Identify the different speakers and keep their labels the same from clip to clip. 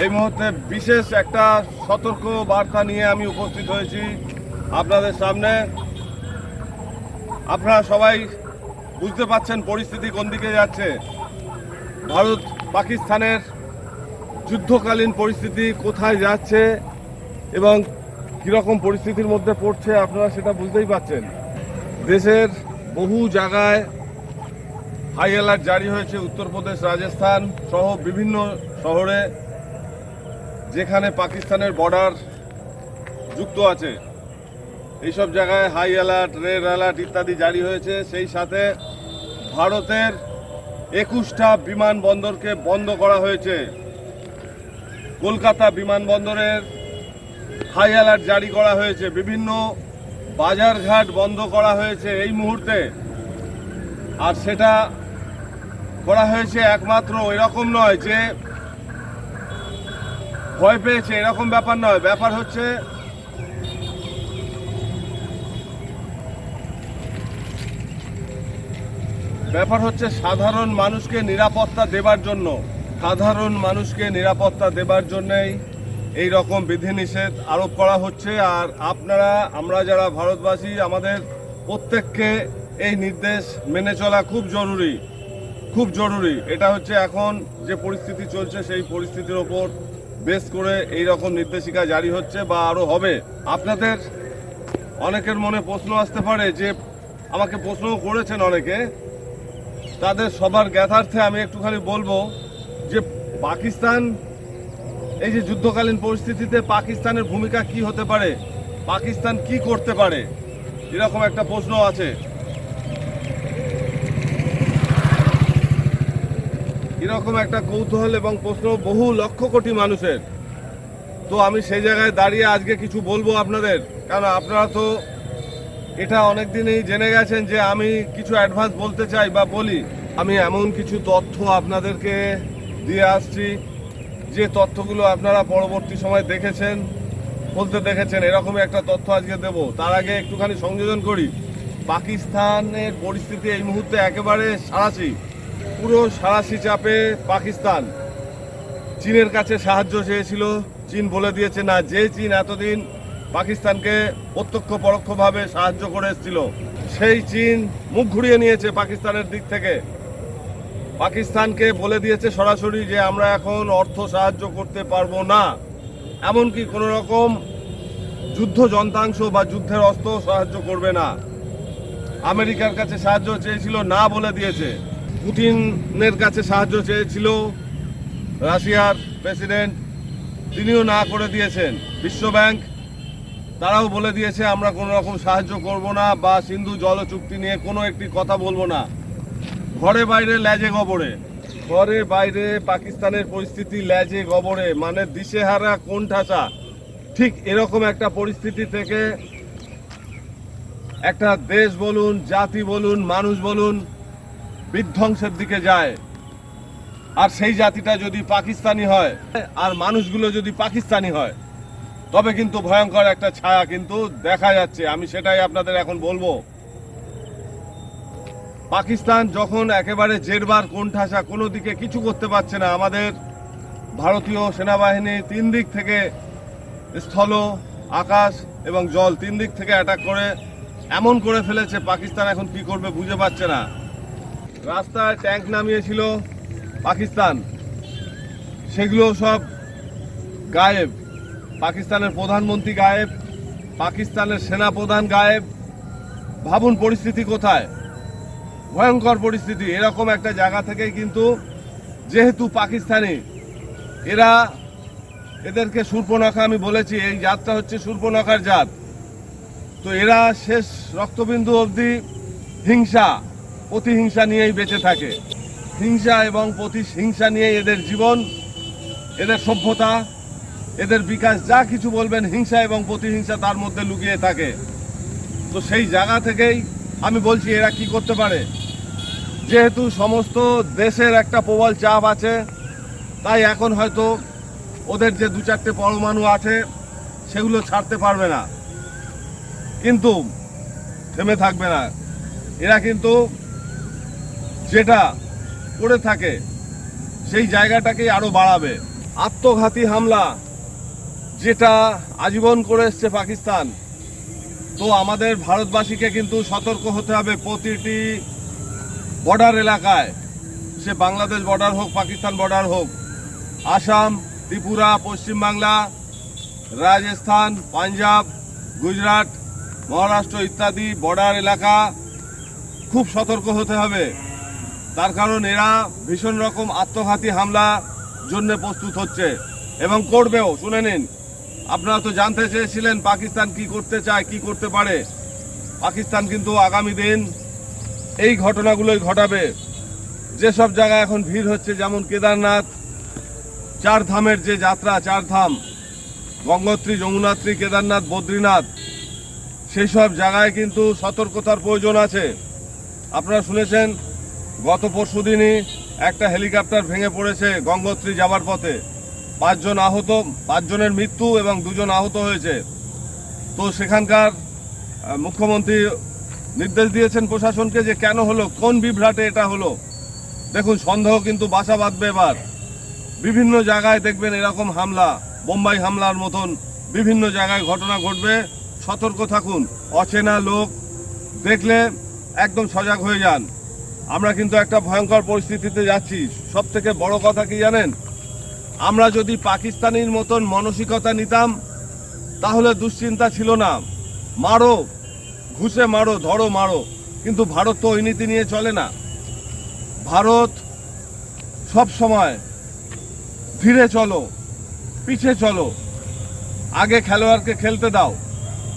Speaker 1: এই মুহূর্তে বিশেষ একটা সতর্ক বার্তা নিয়ে আমি উপস্থিত হয়েছি আপনাদের সামনে। আপনারা সবাই বুঝতে পাচ্ছেন পরিস্থিতি কোন দিকে যাচ্ছে। ভারত পাকিস্তানের যুদ্ধকালীন পরিস্থিতি কোথায় যাচ্ছে এবং কীরকম পরিস্থিতির মধ্যে পড়ছে আপনারা সেটা বুঝতেই পাচ্ছেন। দেশের বহু জায়গায় হাই অ্যালার্ট জারি হয়েছে, উত্তরপ্রদেশ, রাজস্থান সহ বিভিন্ন শহরে। যেখানে পাকিস্তানের বর্ডার যুক্ত আছে, এইসব জায়গায় হাই অ্যালার্ট, রেড অ্যালার্ট ইত্যাদি জারি হয়েছে। সেই সাথে ভারতের একুশটা বিমানবন্দরকে বন্ধ করা হয়েছে। কলকাতা বিমানবন্দরের হাই অ্যালার্ট জারি করা হয়েছে। বিভিন্ন বাজারঘাট বন্ধ করা হয়েছে এই মুহূর্তে। আর সেটা করা হয়েছে একমাত্র এরকম নয় যে ভয় পেয়েছে, এরকম ব্যাপার নয়। ব্যাপার হচ্ছে ব্যাপার হচ্ছে সাধারণ মানুষকে নিরাপত্তা দেবার জন্য, সাধারণ মানুষকে নিরাপত্তা দেবার জন্যই এই রকম বিধিনিষেধ আরোপ করা হচ্ছে। আর আপনারা, আমরা যারা ভারতবাসী, আমাদের প্রত্যেককে এই নির্দেশ মেনে চলা খুব জরুরি। খুব জরুরি। এটা হচ্ছে এখন যে পরিস্থিতি চলছে, সেই পরিস্থিতির ওপর বেস করে এই রকম নির্দেশিকা জারি হচ্ছে বা আরও হবে। আপনাদের অনেকের মনে প্রশ্ন আসতে পারে যে, আমাকে প্রশ্নও করেছেন অনেকে। তাদের সবার জ্ঞাতার্থে আমি একটুখানি বলব যে, পাকিস্তান, এই যে যুদ্ধকালীন পরিস্থিতিতে পাকিস্তানের ভূমিকা কি হতে পারে? পাকিস্তান কি করতে পারে? এরকম একটা প্রশ্ন আছে। এরকম একটা কৌতূহল এবং প্রশ্ন বহু লক্ষ কোটি মানুষের। তো আমি সেই জায়গায় দাঁড়িয়ে আজকে কিছু বলব আপনাদের। কারণ আপনারা তো এটা অনেক দিনই জেনে গেছেন যে আমি কিছু অ্যাডভান্স বলতে চাই বা বলি। আমি এমন কিছু তথ্য আপনাদেরকে দিয়ে আসছি। যে তথ্যগুলো আপনারা পরবর্তী সময় দেখেছেন, বলতে দেখেছেন, এরকমই একটা তথ্য আজকে দেব। তার আগে একটুখানি সংযোজন করি। পাকিস্তানের পরিস্থিতি এই মুহূর্তে একেবারে সারাশি পুরো সারাশি চাপে পাকিস্তান। চীনের কাছে সাহায্য চেয়েছিল। চীন বলে দিয়েছে না, যে চীন এতদিন পাকিস্তানকে প্রত্যক্ষ পরোক্ষভাবে সাহায্য করে এসেছিল, সেই চীন মুখ ঘুরিয়ে নিয়েছে পাকিস্তানের দিক থেকে। পাকিস্তানকে বলে দিয়েছে সরাসরি যে, আমরা এখন অর্থ সাহায্য করতে পারব না। এমনকি কোনো রকম যুদ্ধ যন্ত্রাংশ বা যুদ্ধের অস্ত্র সাহায্য করবে না। আমেরিকার কাছে সাহায্য চেয়েছিল, না বলে দিয়েছে। পুতিনের কাছে সাহায্য চেয়েছিল রাশিয়ার প্রেসিডেন্ট। তিনিও না করে দিয়েছেন। বিশ্বব্যাংক তারাও বলে দিয়েছে, আমরা কোনো রকম সাহায্য করব না বা সিন্ধু জল চুক্তি নিয়ে কোনো একটি কথা বলব না। ঘরে বাইরে ল্যাজে গবরে ঘরে বাইরে পাকিস্তানের পরিস্থিতি ল্যাজে গবরে মানে দিশেহারা কোন ঠাসা ঠিক এরকম একটা পরিস্থিতি থেকে একটা দেশ বলুন, জাতি বলুন, মানুষ বলুন বিধ্বংসের দিকে যায়। আর সেই জাতিটা যদি পাকিস্তানি হয়, আর মানুষগুলো যদি পাকিস্তানি হয়, তবে কিন্তু ভয়ঙ্কর একটা ছায়া কিন্তু দেখা যাচ্ছে। আমি সেটাই আপনাদের এখন বলব। পাকিস্তান যখন একেবারে জেরবার কোণঠাসা কোনো দিকে কিছু করতে পারছে না, আমাদের ভারতীয় সেনাবাহিনী তিন দিক থেকে স্থল, আকাশ এবং জল তিন দিক থেকে অ্যাটাক করে, এমন করে ফেলেছে। পাকিস্তান এখন কি করবে বুঝে পাচ্ছে না। রাস্তায় ট্যাঙ্ক নামিয়েছিল পাকিস্তান। সেগুলো সব গায়েব। পাকিস্তানের প্রধানমন্ত্রী গায়েব, পাকিস্তানের সেনা প্রধান গায়েব। ভাবুন পরিস্থিতি কোথায়? ভয়ঙ্কর পরিস্থিতি। এরকম একটা জায়গা থেকেই কিন্তু যেহেতু পাকিস্তানি, এরা এদেরকে সূর্পনখা আমি বলেছি, এই জাতটা হচ্ছে সূর্পনখার জাত। তো এরা শেষ রক্তবিন্দু অবধি হিংসা। প্রতিহিংসা নিয়েই বেঁচে থাকে। হিংসা এবং প্রতিহিংসা নিয়ে এদের জীবন, এদের সভ্যতা, এদের বিকাশ, যা কিছু বলবেন হিংসা এবং প্রতিহিংসা তার মধ্যে লুকিয়ে থাকে। তো সেই জায়গা থেকেই আমি বলছি, এরা কি করতে পারে? যেহেতু সমস্ত দেশের একটা প্রবল চাপ আছে, তাই এখন হয়তো ওদের যে দু চারটে পরমাণু আছে, সেগুলো ছাড়তে পারবে না। কিন্তু থেমে থাকবে না। এরা কিন্তু যেটা করে থাকে, সেই জায়গাটাকেই আরও বাড়াবে। আত্মঘাতী হামলা যেটা আজীবন করে এসছে পাকিস্তান। তো আমাদের ভারতবাসীকে কিন্তু সতর্ক হতে হবে প্রতিটি বর্ডার এলাকায়। সে বাংলাদেশ বর্ডার হোক, পাকিস্তান বর্ডার হোক, আসাম, ত্রিপুরা পশ্চিমবাংলা রাজস্থান, পাঞ্জাব, গুজরাট, মহারাষ্ট্র ইত্যাদি বর্ডার এলাকা খুব সতর্ক হতে হবে। তার কারণ এরা ভীষণ রকম আত্মঘাতী হামলা জন্য প্রস্তুত হচ্ছে। এবং করবেও, শুনে নিন। আপনারা তো জানতে চেয়েছিলেন পাকিস্তান কি করতে চায়, কি করতে পারে। পাকিস্তান কিন্তু আগামী দিন এই ঘটনাগুলোই ঘটাবে। যেসব জায়গায় এখন ভিড় হচ্ছে, যেমন কেদারনাথ চার ধামের যে যাত্রা চার ধাম গঙ্গোত্রী, যমুনাত্রী, কেদারনাথ, বদ্রীনাথ সেই সব জায়গায় কিন্তু সতর্কতার প্রয়োজন আছে। আপনারা শুনেছেন গত পরশু দিনই একটা হেলিকপ্টার ভেঙে পড়েছে গঙ্গোত্রী যাবার পথে। পাঁচজন আহত, পাঁচজনের মৃত্যু এবং দুজন আহত হয়েছে। তো সেখানকার মুখ্যমন্ত্রী নির্দেশ দিয়েছেন প্রশাসনকে যে কেন হলো, কোন বিভ্রাটে এটা হলো। দেখুন, সন্দেহ কিন্তু বাসা বাঁধবে এবার। বিভিন্ন জায়গায় দেখবেন এরকম হামলা, বোম্বাই হামলার মতন বিভিন্ন জায়গায় ঘটনা ঘটবে। সতর্ক থাকুন, অচেনা লোক দেখলে একদম সজাগ হয়ে যান। আমরা কিন্তু একটা ভয়ঙ্কর পরিস্থিতিতে যাচ্ছি। সব থেকে বড় কথা কি জানেন? আমরা যদি পাকিস্তানির মতন মানসিকতা নিতাম, তাহলে দুশ্চিন্তা ছিল না। মারো, ঘুষে মারো, ধরো মারো, কিন্তু ভারত তো ওই নীতি নিয়ে চলে না। ভারত সব সময় ধীরে চলো পিছে চলো। আগে খেলোয়াড়কে খেলতে দাও,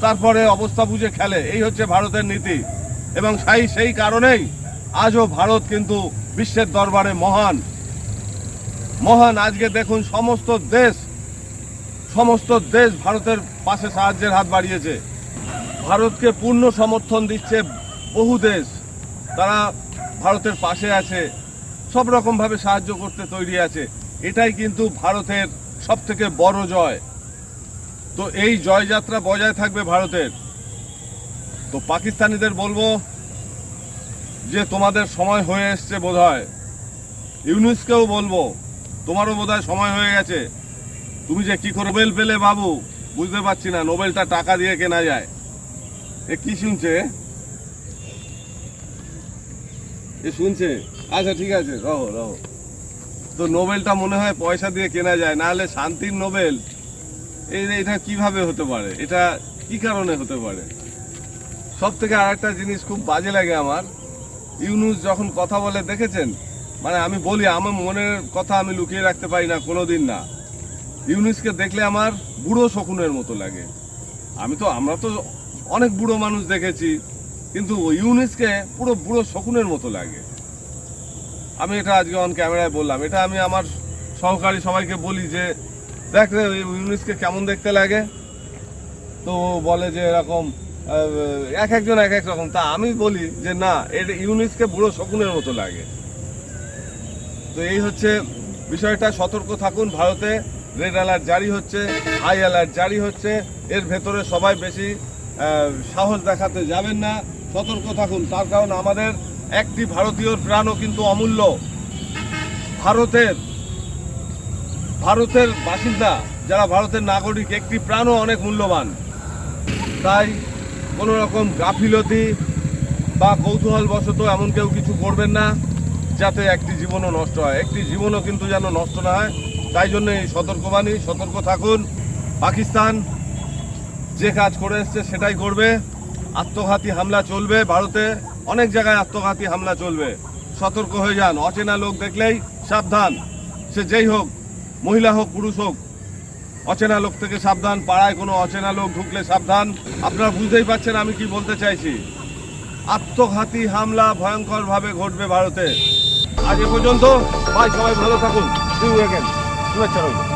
Speaker 1: তারপরে অবস্থা বুঝে খেলে। এই হচ্ছে ভারতের নীতি। এবং সেই সেই কারণেই আজও ভারত কিন্তু বিশ্বের দরবারে মহান। মহান আজকে দেখুন সমস্ত দেশ সমস্ত দেশ ভারতের পাশে সাহায্যের হাত বাড়িয়েছে। ভারতকে পূর্ণ সমর্থন দিচ্ছে বহু দেশ। তারা ভারতের পাশে আছে, সব রকমভাবে সাহায্য করতে তৈরি আছে। এটাই কিন্তু ভারতের সব থেকে বড় জয়। তো এই জয়যাত্রা বজায় থাকবে ভারতের। তো পাকিস্তানিদের বলব যে তোমাদের সময় হয়ে এসছে বোধ হয় ইউনুসকেও বলব, তোমারও বোধহয় সময় হয়ে গেছে। তুমি যে কি করে নোবেল পেলে বাবু, বুঝতে পারছি না নোবেলটা টাকা দিয়ে কেনা যায়। এ কি শুনছে? এ শুনছে? আচ্ছা ঠিক আছে রহো রহ তো নোবেলটা মনে হয় পয়সা দিয়ে কেনা যায়, না হলে শান্তির নোবেল এই এটা কীভাবে হতে পারে? এটা কি কারণে হতে পারে? সব থেকে আর একটা জিনিস খুব বাজে লাগে আমার। ইউনুস যখন কথা বলে দেখেছেন মানে আমি বলি, আমার মনের কথা আমি লুকিয়ে রাখতে পারি না, কোনোদিন না। ইউনুসকে দেখলে আমার বুড়ো শকুনের মতো লাগে। আমি তো, আমরা তো অনেক বুড়ো মানুষ দেখেছি, কিন্তু ইউনুসকে পুরো বুড়ো শকুনের মতো লাগে। আমি এটা আজকে অন ক্যামেরায় বললাম। এটা আমি আমার সহকারী সবাইকে বলি যে, দেখ রে ইউনুসকে কেমন দেখতে লাগে? তো বলে যে, এরকম এক একজন এক এক রকম। তা আমি বলি যে না, এটা ইউনুসকে বুড়ো শকুনের মতো লাগে। তো এই হচ্ছে বিষয়টা, সতর্ক থাকুন ভারতে। রেড অ্যালার্ট জারি হচ্ছে, হাই অ্যালার্ট জারি হচ্ছে। এর ভেতরে সবাই বেশি সাহস দেখাতে যাবেন না। সতর্ক থাকুন, তার কারণ আমাদের একটি ভারতীয়র প্রাণও কিন্তু অমূল্য। ভারতের ভারতের বাসিন্দা, যারা ভারতের নাগরিক, একটি প্রাণও অনেক মূল্যবান। তাই কোনো রকম গাফিলতি বা কৌতূহলবশত এমন কেউ কিছু করবেন না, যাতে একটি জীবনও নষ্ট হয়। একটি জীবনও কিন্তু যেন নষ্ট না হয়। তাই জন্য এই সতর্কবাণী, সতর্ক থাকুন। পাকিস্তান যে কাজ করে এসছে সেটাই করবে। আত্মঘাতী হামলা চলবে ভারতে। অনেক জায়গায় আত্মঘাতী হামলা চলবে। সতর্ক হয়ে যান। অচেনা লোক দেখলেই সাবধান। সে যেই হোক, মহিলা হোক, পুরুষ হোক অচেনা লোক থেকে সাবধান, পাড়ায় কোনো অচেনা লোক ঢুকলে সাবধান। আপনারা বুঝতেই পারছেন আমি কি বলতে চাইছি। আত্মঘাতী হামলা ভয়ঙ্করভাবে ঘটবে ভারতে। আজ এ পর্যন্ত, ভাই, সবাই ভালো থাকুন। শুভেচ্ছা রইল।